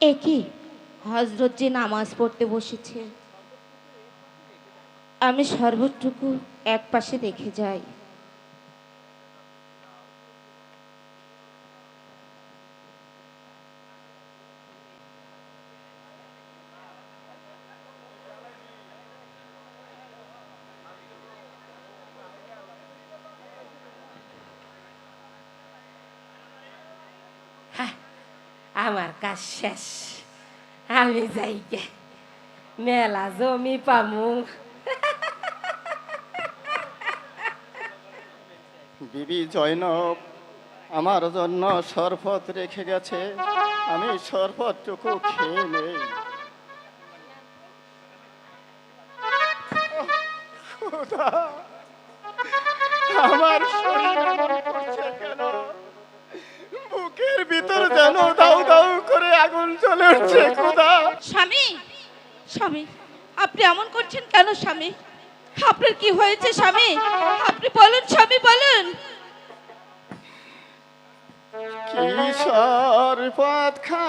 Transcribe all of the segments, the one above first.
একই হজরত যে নামাজ পড়তে বসেছে। আমি সর্বটুকু এক পাশে দেখে যাই। আমার কাজ শেষ আমি যাই গে মেলা জমি পামু বিবি জয়নব আমার জন্য শরবত রেখে গেছে আমি শরবতটুকু খেয়ে নেই আমার শরীর বুকের ভিতর যেন দাউ দাউ করে আগুন জ্বলে উঠছে খোদা। স্বামী স্বামী আপনি এমন করছেন কেন স্বামী? আপনার কি হয়েছে স্বামী? আপনি বলুন স্বামী বলুন। কিশোর পথ খা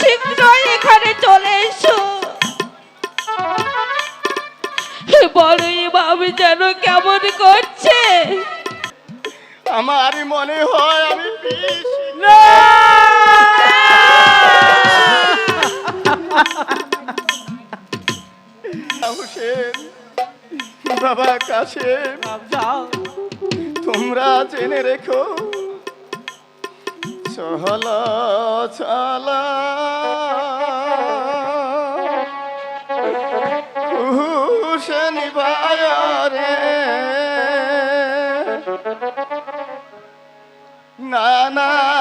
শীঘ্রই এখানে চলে এসো। বড়ই ভাবে যেন কেমন করছে? আমার মনে হয় আমি হোসেন বাবা কাছে। তোমরা জেনে রেখো। সহল চলা শনিবায় রে নানা